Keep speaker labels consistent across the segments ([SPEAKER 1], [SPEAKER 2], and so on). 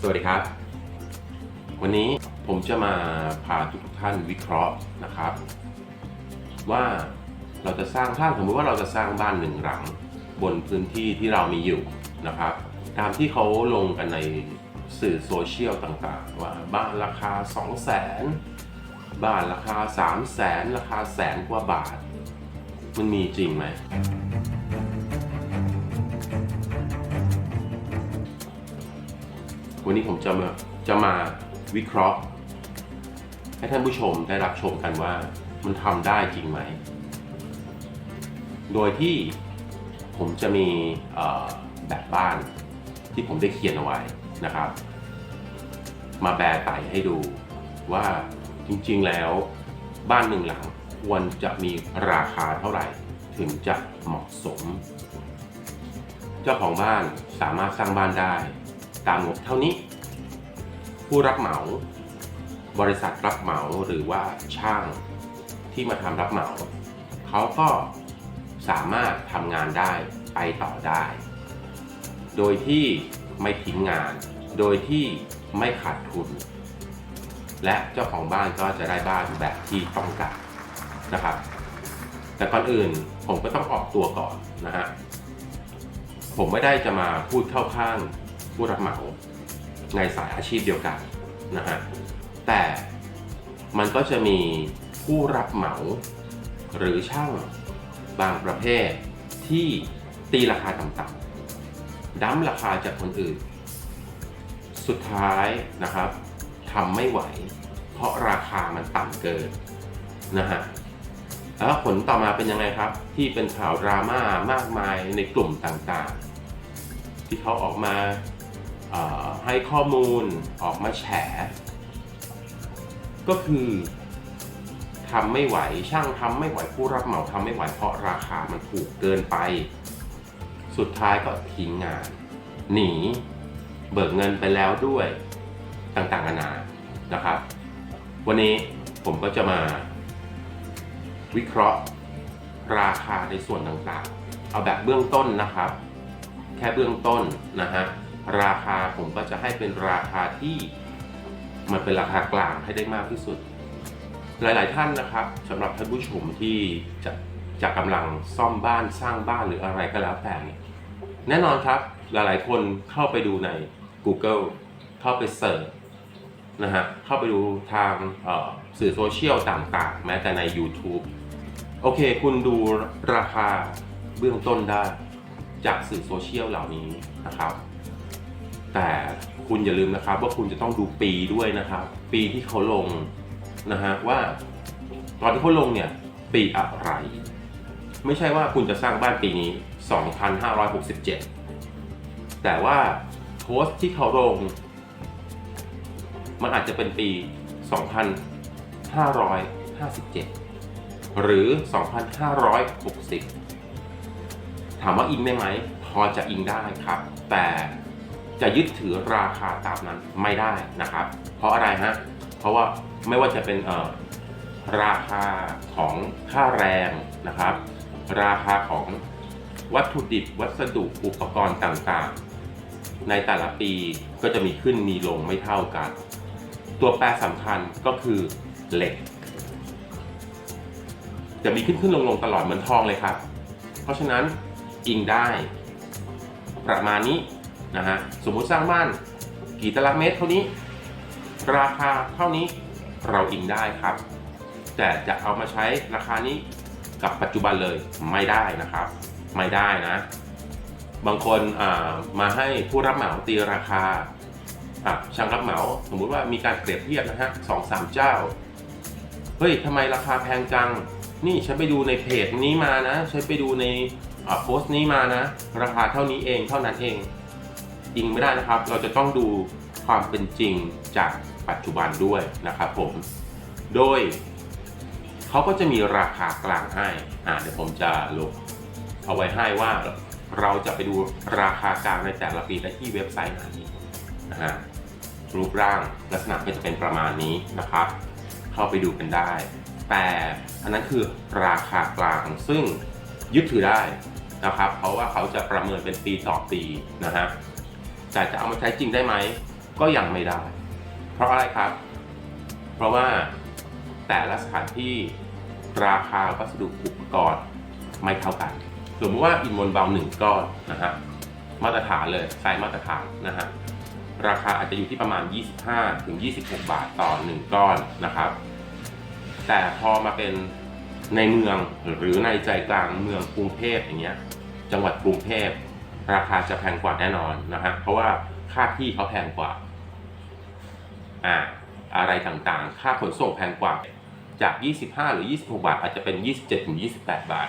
[SPEAKER 1] สวัสดีครับ วันนี้ผมจะมาพาทุกท่านวิเคราะห์นะครับ ว่าเราจะสร้างถ้าสมมติว่าเราจะสร้างบ้านหนึ่งหลัง บนพื้นที่ที่เรามีอยู่นะครับ ตามที่เขาลงกันในสื่อโซเชียลต่างๆ ว่าบ้านราคา 2 0 0 0 0 0บ้านราคา 3 0 0แสนราคาแสนกว่าบาท มันมีจริงไหม วันนี้ผมจะมาจะมาวิเคราะห์ ให้ท่านผู้ชมได้รับชมกันว่ามันทำได้จริงไหม โดยที่ผมจะมีแบบบ้านที่ผมได้เขียนเอาไว้นะครับ มาแบร์ไต่ให้ดูว่าจริงๆแล้วบ้านหนึ่งหลังควรจะมีราคาเท่าไหร่ ถึงจะเหมาะสม เจ้าของบ้านสามารถสร้างบ้านได้ ตามงบเท่านี้ ผู้รับเหมา บริษัทรับเหมาหรือว่าช่างที่มาทำรับเหมาเขาก็สามารถทำงานได้ไปต่อได้ โดยที่ไม่ทิ้งงาน โดยที่ไม่ขาดทุน และเจ้าของบ้านก็จะได้บ้านแบบที่ต้องการนะครับ แต่ก่อนอื่นผมก็ต้องออกตัวก่อนนะฮะผมไม่ได้จะมาพูดเข้าข้าง ผู้รับเหมาในสายอาชีพเดียวกันนะฮะแต่มันก็จะมีผู้รับเหมา หรือช่างบางประเภทที่ตีราคาต่ำๆดั้มราคาจากคนอื่น สุดท้ายนะครับทำไม่ไหว เพราะราคามันต่ำเกินนะฮะแล้วผลต่อมาเป็นยังไงครับ ที่เป็นข่าวดราม่ามากมายในกลุ่มต่างๆ ที่เขาออกมา ให้ข้อมูลออกมาแฉ ก็คือทำไม่ไหวช่างทำไม่ไหวผู้รับเหมาทำไม่ไหวเพราะราคามันถูกเกินไป สุดท้ายก็ทิ้งงาน หนี เบิกเงินไปแล้วด้วยต่างๆนานานะครับ วันนี้ผมก็จะมาวิเคราะห์ราคาในส่วนต่างๆ เอาแบบเบื้องต้นนะครับ แค่เบื้องต้นนะฮะ ราคาผมก็จะให้เป็นราคาที่มันเป็นราคากลางให้ได้มากที่สุด หลาย ๆ ท่านนะครับสำหรับท่านผู้ชมที่จะจะกำลังซ่อมบ้านสร้างบ้านหรืออะไรก็แล้วแต่เนี่ยแน่นอนครับหลาย ๆ คนเข้าไปดูใน Google เข้าไปเสิร์ชนะฮะเข้าไปดูทางสื่อโซเชียลต่าง ๆ แม้แต่ใน YouTube โอเค คุณดูราคาเบื้องต้นได้จากสื่อโซเชียลเหล่านี้นะครับ แต่คุณอย่าลืมนะครับ ว่าคุณจะต้องดูปีด้วยนะครับ ปีที่เขาลงนะฮะว่า ตอนที่เขาลงเนี่ยปีอะไร ไม่ใช่ว่าคุณจะสร้างบ้านปีนี้ 2567 แต่ว่าโพสต์ที่เขาลง มันอาจจะเป็นปี 2557 หรือ 2560 ถามว่าอิงได้ไหม พอจะอิงได้ครับ แต่ จะยึดถือราคาตามนั้นไม่ได้นะครับ เพราะอะไรฮะ เพราะว่าไม่ว่าจะเป็นเอ่อราคาของค่าแรงนะครับ ราคาของวัตถุดิบวัสดุอุปกรณ์ต่างๆ ในแต่ละปีก็จะมีขึ้นมีลงไม่เท่ากัน ตัวแปรสำคัญก็คือเหล็ก จะมีขึ้นขึ้นลงลงตลอดเหมือนทองเลยครับ เพราะฉะนั้นอิงได้ประมาณนี้ นะฮะสมมุติสร้างบ้านกี่ตารางเมตรเท่านี้ ราคาเท่านี้เราอิงได้ครับ แต่จะเอามาใช้ราคานี้กับปัจจุบันเลยไม่ได้นะครับ ไม่ได้นะ บางคนมาให้ผู้รับเหมาตีราคาช่างรับเหมา สมมุติว่ามีการเปรียบเทียบนะฮะสองสามเจ้าเฮ้ยทำไมราคาแพงจัง นี่ฉันไปดูในเพจนี้มานะฉันไปดูในโพสต์นี้มานะ ราคาเท่านี้เองเท่านั้นเอง อิงไม่ได้นะครับ เราจะต้องดูความเป็นจริงจากปัจจุบันด้วยนะครับผม โดยเขาก็จะมีราคากลางให้อ่าเดี๋ยวผมจะลงเอาไว้ให้ว่าเราจะไปดูราคากลางในแต่ละปีได้ที่เว็บไซต์ไหนนะฮะรูปร่างลักษณะก็จะเป็นประมาณนี้นะครับ เข้าไปดูกันได้ แต่อันนั้นคือราคากลางซึ่งยึดถือได้นะครับ เพราะว่าเขาจะประเมินเป็นปีต่อปีนะฮะ แต่จะเอามาใช้จริงได้ไหม ก็ยังไม่ได้ เพราะอะไรครับ เพราะว่าแต่ละสถานที่ราคาวัสดุอุปกรณ์ไม่เท่ากันสมมติว่าอินมอนเบาหนึ่งก้อนนะฮะมาตรฐานเลยไซส์มาตรฐานนะฮะราคาอาจจะอยู่ที่ประมาณ 25ถึง26 บาทต่อ 1 ก้อนนะครับ แต่พอมาเป็นในเมืองหรือในใจกลางเมืองกรุงเทพอย่างเงี้ยจังหวัดกรุงเทพ ราคาจะแพงกว่าแน่นอนนะฮะเพราะว่าค่าที่เขาแพงกว่าอ่าอะไรต่างๆ ค่าขนส่งแพงกว่าจาก 25 หรือ 26 บาท อาจจะเป็น 27 ถึง 28 บาท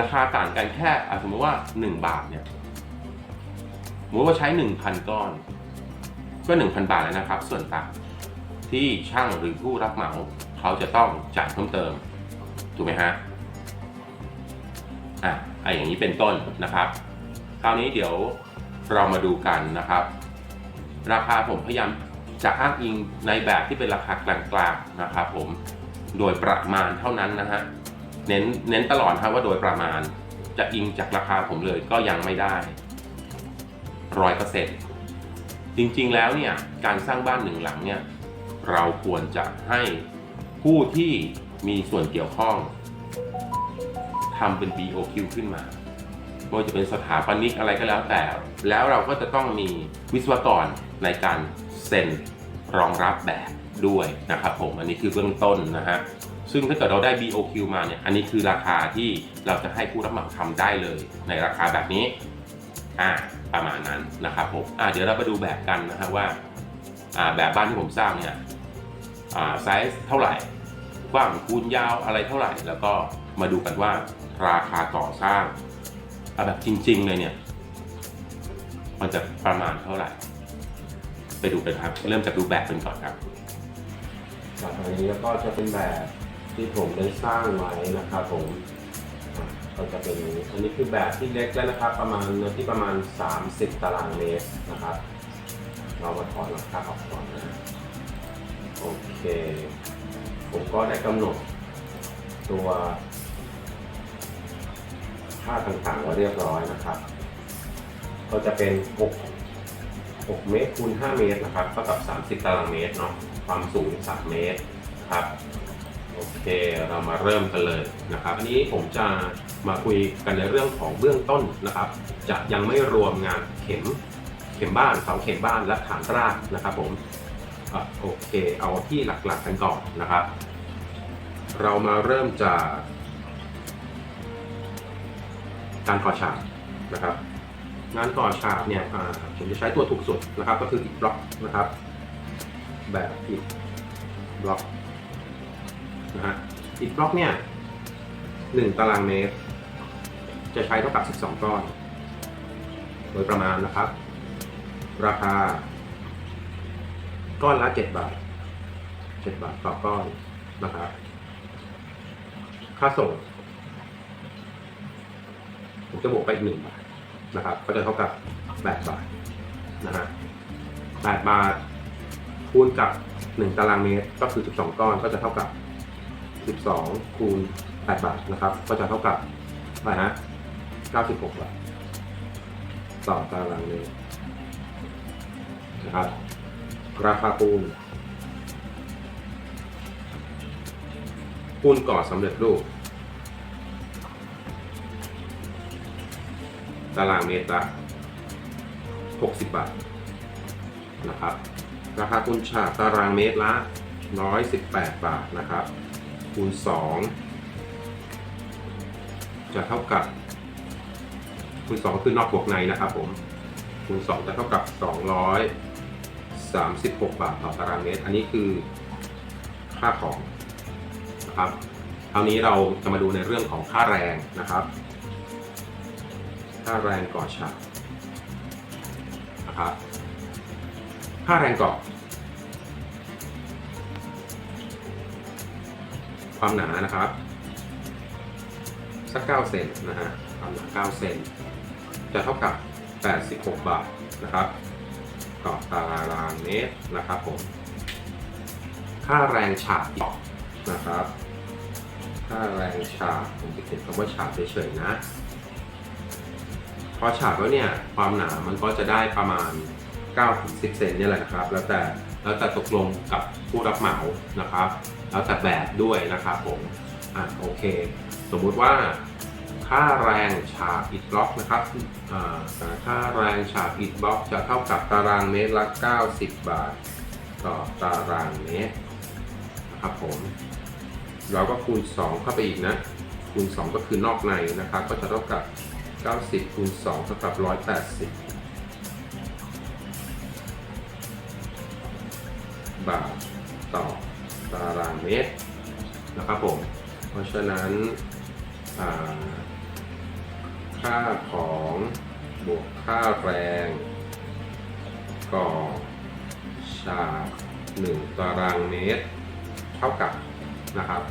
[SPEAKER 1] ราคาต่างกันแค่อะสมมติว่า 1 บาทเนี่ยสมมติว่าใช้ 1,000 ก้อน ก็ 1,000 บาทแล้วนะครับ ส่วนต่างที่ช่างหรือผู้รับเหมาเขาจะต้องจ่ายเพิ่มเติม ถูกไหมฮะ อะ ไออย่างนี้เป็นต้นนะครับ คราวนี้เดี๋ยวเรามาดูกันนะครับ ราคาผมพยายามจะอ้างอิงในแบบที่เป็นราคากลางๆนะครับผมโดยประมาณเท่านั้นนะฮะเน้นเน้นตลอดครับว่าโดยประมาณจะอิงจากราคาผมเลยก็ยังไม่ได้ร้อยเปอร์เซ็นต์จริงๆแล้วเนี่ยการสร้างบ้านหนึ่งหลังเนี่ยเราควรจะให้ผู้ที่มีส่วนเกี่ยวข้อง ทำเป็น BOQ ขึ้นมาไม่ว่าจะเป็นสถาปนิกอะไรก็แล้วแต่ แล้วเราก็จะต้องมีวิศวกรในการเซ็นรองรับแบบด้วยนะครับผม อันนี้คือเบื้องต้นนะฮะ ซึ่งถ้าเกิดเราได้ BOQ มาเนี่ย อันนี้คือราคาที่เราจะให้ผู้รับเหมาทำได้เลย ในราคาแบบนี้ อ่า ประมาณนั้นนะครับผม อ่าเดี๋ยวเราไปดูแบบกันนะฮะว่า อ่า แบบบ้านที่ผมสร้างเนี่ย อ่า ไซส์เท่าไหร่ กว้างคูณยาวอะไรเท่าไหร่ แล้วก็มาดูกันว่า ราคาก่อสร้างเอาแบบจริง ๆ เลยเนี่ย มันจะประมาณเท่าไหร่ ไปดูกันครับ เริ่มจากดูแบบกันก่อนครับ
[SPEAKER 2] จากอันนี้ก็จะเป็นแบบที่ผมได้สร้างไว้นะครับผมก็จะเป็นอันนี้คือแบบที่เล็กแล้วนะครับ ประมาณที่ประมาณ 30 ตารางเมตรนะครับ เรามาถอดหลังคาออกก่อนนะโอเค ผมก็ได้กำหนดตัว ค่าต่างๆไว้เรียบร้อยนะครับ ก็จะเป็น 6 6 เมตรคูณ 5 เมตรนะครับเท่ากับ 30 ตารางเมตรเนาะความสูง 3 เมตรครับโอเคเรามาเริ่มกันเลยนะครับอันนี้ผมจะมาคุยกันในเรื่องของเบื้องต้นนะครับ จะยังไม่รวมงานเข็มเข็มบ้านเสาเข็มบ้านและฐานรากนะครับผมอะโอเค เอาที่หลักๆกันก่อนนะครับ เรามาเริ่มจาก การก่อฉาบนะครับงานก่อฉาบเนี่ยผมจะใช้ตัวถูกสุดนะครับ ก็คืออิฐบล็อกนะครับ แบบอิฐบล็อกนะฮะอิฐบล็อกเนี่ยหนึ่งตารางเมตร จะใช้เท่ากับ 12 ก้อน โดยประมาณนะครับ ราคา ก้อนละ 7 บาท 7 บาทต่อก้อนนะครับ ค่าส่ง ผมจะบวกไปอีกหนึ่งบาทนะครับ ก็จะเท่ากับ 8 บาทนะฮะ8บาทคูณกับ 1 ตารางเมตรก็คือ 12 ก้อนก็จะเท่ากับ 12 คูณ 8 บาทนะครับ ก็จะเท่ากับอะไรฮะ96 บาท ต่อตารางเมตรนะครับ ราคาปูนปูนก่อสำเร็จรูป ตารางเมตรละ60 บาทนะครับ ราคาคูณฉาตารางเมตรละ 118 บาทนะครับ คูณ 2 จะเท่ากับ คูณ 2 คือนอกบวกในนะครับผม คูณ 2 จะเท่ากับ 236 บาทต่อตารางเมตร อันนี้คือค่าของนะครับคราวนี้เราจะมาดูในเรื่องของค่าแรงนะครับ ค่าแรงก่อฉาบนะครับค่าแรงก่อความหนานะครับ สัก 9 เซนนะฮะความหนา 9 เซนจะเท่ากับ 86 บาทนะครับต่อตารางเมตรนะครับผม ค่าแรงฉาบอีกนะครับ ค่าแรงฉาบผมจะเขียนคำว่าฉาบเฉยๆนะ พอฉาบแล้วเนี่ยความหนามันก็จะได้ประมาณ
[SPEAKER 1] 9ถึง10 เซนนี่แหละนะครับ แล้วแต่แล้วแต่ตกลงกับผู้รับเหมานะครับ แล้วแต่แบบด้วยนะครับผมอะโอเค สมมุติว่าค่าแรงฉาบอิฐบล็อกนะครับอ่าค่าแรงฉาบอิฐบล็อกจะเท่ากับตารางเมตรละ 90 บาท ต่อตารางเมตรนะครับผมเราก็คูณ 2 เข้าไปอีกนะ คูณ 2 ก็คือนอกในนะครับ ก็จะเท่ากับ 90คูณ2เท่ากับ 180 บาทต่อตารางเมตรนะครับผม เพราะฉะนั้นค่าของบวกค่าแรงก่อฉาก1ตารางเมตร เท่ากับนะครับ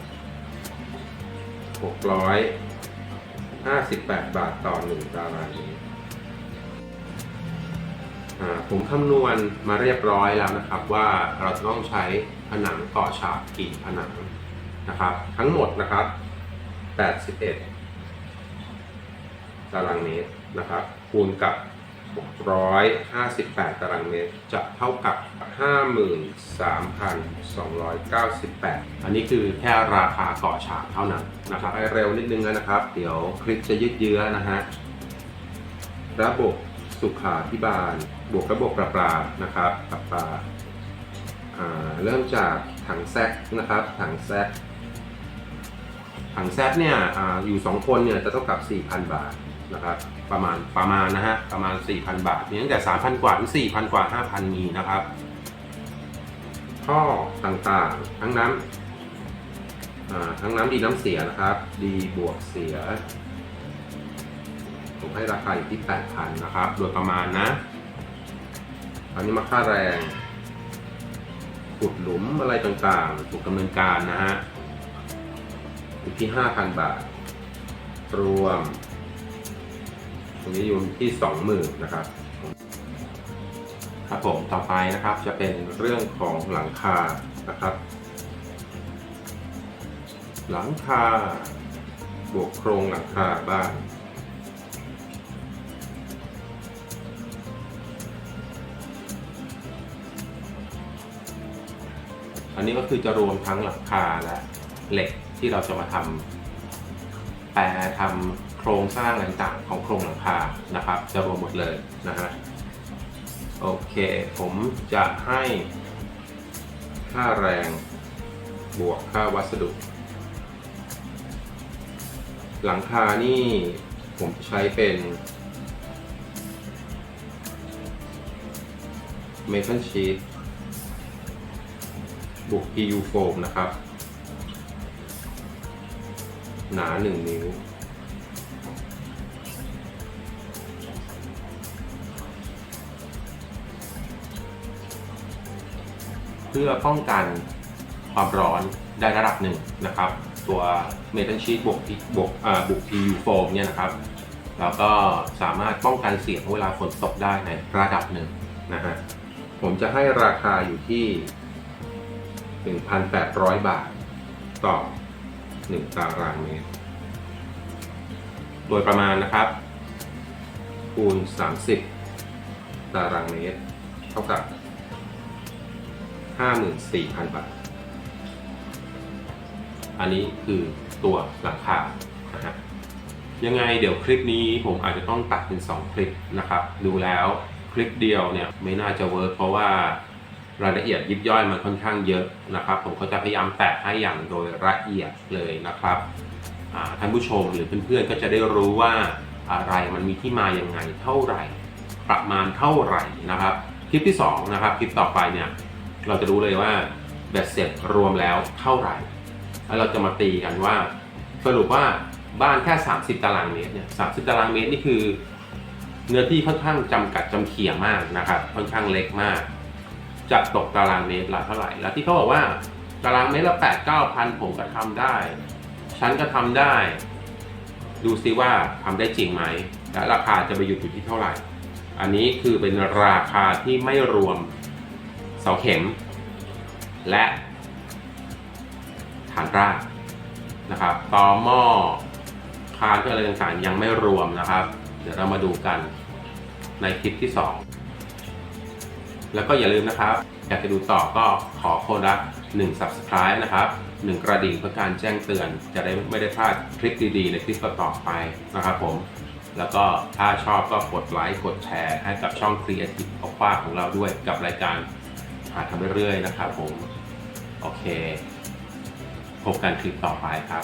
[SPEAKER 1] 58 บาทต่อ 1 ตารางเมตรผมคำนวณมาเรียบร้อยแล้วนะครับว่าเราจะต้องใช้ผนังก่อฉากกี่ผนังนะครับ ทั้งหมดนะครับ 81 ตารางเมตรนะครับคูณกับ 658 ตารางเมตร จะเท่ากับ 53,298 อันนี้คือแค่ราคาก่อฉากเท่านั้นนะครับให้เร็วนิดนึงนะครับ เดี๋ยวคลิปจะยืดเยื้อนะฮะ ระบบสุขาพิบาล บวกระบบประปานะครับประปาเริ่มจากถังแซกนะครับ ถังแซกถังแซกเนี่ยออยู่ 2 คนเนี่ยจะเท่ากับ 4,000 บาท นะครับประมาณประมาณนะฮะประมาณ 4,000 บาท มีตั้งแต่ 3,000 กว่าถึง4,000 กว่า 5,000 มีนะครับท่อต่างๆ ทั้งน้ำทั้งน้ำดีน้ำเสียนะครับ ดีบวกเสียผมให้ราคาอยู่ที่ 8,000 นะครับ โดยประมาณนะอันนี้มาค่าแรงขุดหลุมอะไรต่างๆ ถูกดำเนินการนะฮะอยู่ที่ 5,000 บาท รวม ตรงนี้อยู่ที่20,000นะครับ ครับผมต่อไปนะครับจะเป็นเรื่องของหลังคานะครับ หลังคาบวกโครงหลังคาบ้านอันนี้ก็คือจะรวมทั้งหลังคาและเหล็กที่เราจะมาทำแปรทำ โครงสร้างต่างๆของโครงหลังคานะครับ จะรวมหมดเลยนะฮะโอเค ผมจะให้ค่าแรงบวกค่าวัสดุ หลังคานี่ผมใช้เป็นเมทัลชีตบวก PU foam นะครับ หนา 1 นิ้ว เพื่อป้องกันความร้อนได้ระดับหนึ่งนะครับ ตัวเมทัลชีตบวกบวกอ่าบวก PU foam เนี่ยนะครับแล้วก็สามารถป้องกันเสียงเวลาฝนตกได้ในระดับหนึ่งนะฮะผมจะให้ราคาอยู่ที่ 1,800 บาท ต่อ 1 ตารางเมตร โดยประมาณนะครับ คูณ 30 ตารางเมตร เท่ากับ 54,000 บาท อันนี้คือตัวหลังคานะฮะยังไงเดี๋ยวคลิปนี้ผมอาจจะต้องตัดเป็น 2 คลิปนะครับ ดูแล้วคลิปเดียวเนี่ยไม่น่าจะเวิร์กเพราะว่ารายละเอียดยิบย่อยมันค่อนข้างเยอะนะครับ ผมก็จะพยายามแตะให้อย่างโดยละเอียดเลยนะครับท่านผู้ชมหรือเพื่อนๆก็จะได้รู้ว่าอะไรมันมีที่มาอย่างไงเท่าไหร่ ประมาณเท่าไหร่นะครับ คลิปที่สองนะครับคลิปต่อไปเนี่ย เราจะรู้เลยว่าเบ็ดเสร็จรวมแล้วเท่าไหร่ แล้วเราจะมาตีกันว่า สรุปว่าบ้านแค่ 30 ตารางเมตรเนี่ย30ตารางเมตรนี่คือเนื้อที่ค่อนข้างจำกัดจำเขี่ยมากนะครับ ค่อนข้างเล็กมาก จะตกตารางเมตรละเท่าไหร่ แล้วที่เขาบอกว่าตารางเมตรละ8 9 0 0 0ผมก็ทำได้ ฉันก็ทำได้ ดูซิว่าทำได้จริงไหม และราคาจะไปหยุดอยู่ที่เท่าไหร่ อันนี้คือเป็นราคาที่ไม่รวม เสาเข็ม และฐานรากนะครับต่อหม้อคานเพื่ออะไรต่างๆยังไม่รวมนะครับ เดี๋ยวเรามาดูกันในคลิปที่ 2 แล้วก็อย่าลืมนะครับ อยากจะดูต่อก็ขอคนละ1 subscribe นะครับ 1 กระดิ่งเพื่อการแจ้งเตือน จะได้ไม่ได้พลาดคลิปดีๆ ในคลิปต่อไปนะครับผม แล้วก็ถ้าชอบก็กดไลค์กดแชร์ให้กับช่อง Creative ออกว่าของเราด้วยกับรายการ หาทำเรื่อยๆนะครับผม โอเค พบกันคลิปต่อไปครับ